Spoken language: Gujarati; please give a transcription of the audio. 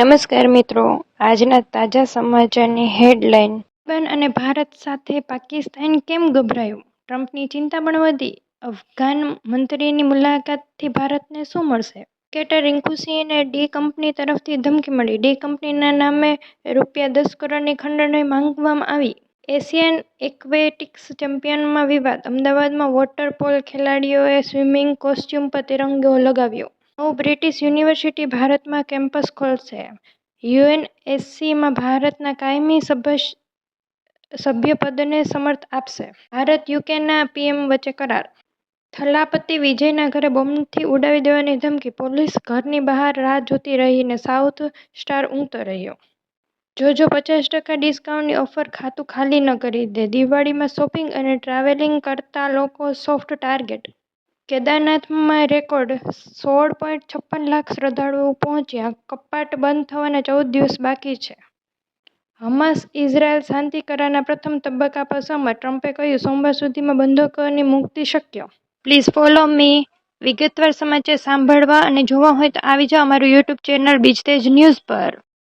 નમસ્કાર મિત્રો. આજના તાજા સમાચારની હેડલાઇન. તાલિબાન અને ભારત સાથે પાકિસ્તાન કેમ ગભરાયું? ટ્રમ્પની ચિંતા પણ વધી. અફઘાન મંત્રીની મુલાકાતથી ભારતને શું મળશે? ક્રિકેટર રિંકુ સિંહને ડી કંપની તરફથી ધમકી મળી. ડી કંપનીના નામે રૂપિયા દસ કરોડની ખંડણી માંગવામાં આવી. એશિયન એક્વેટિક્સ ચેમ્પિયનમાં વિવાદ. અમદાવાદમાં વોટર પોલો ખેલાડીઓએ સ્વિમિંગ કોસ્ચ્યુમ પર તિરંગો લગાવ્યો. નવું બ્રિટિશ યુનિવર્સિટી ભારતમાં કેમ્પસ ખોલશે. યુએનએસસીમાં ભારતના કાયમી સભ્યપદને સમર્થ આપશે. ભારત યુકેના પીએમ વચ્ચે કરાર. થલાપતિ વિજયના ઘરે બોમ્બથી ઉડાવી દેવાની ધમકી. પોલીસ ઘરની બહાર રાહ જોતી રહીને સાઉથ સ્ટાર ઊંઘતો રહ્યો. જોજો પચાસ ટકા ડિસ્કાઉન્ટની ઓફર ખાતું ખાલી ન કરી દે. દિવાળીમાં શોપિંગ અને ટ્રાવેલિંગ કરતા લોકો સોફ્ટ ટાર્ગેટ કેદારનાથમાં રેકોર્ડ સોળ પોઈન્ટ છપ્પન લાખ શ્રદ્ધાળુઓ પહોંચ્યા. કપાટ બંધ થવાના ચૌદ દિવસ બાકી છે. હમાસ ઇઝરાયલ શાંતિ કરારના પ્રથમ તબક્કા પર ટ્રમ્પે કહ્યું, સોમવાર સુધીમાં બંધકોની મુક્તિ શક્ય. પ્લીઝ ફોલો મી વિગતવાર સમાચાર સાંભળવા અને જોવા હોય તો આવી જાઓ અમારું યુટ્યુબ ચેનલ બીજ તેજ ન્યૂઝ પર.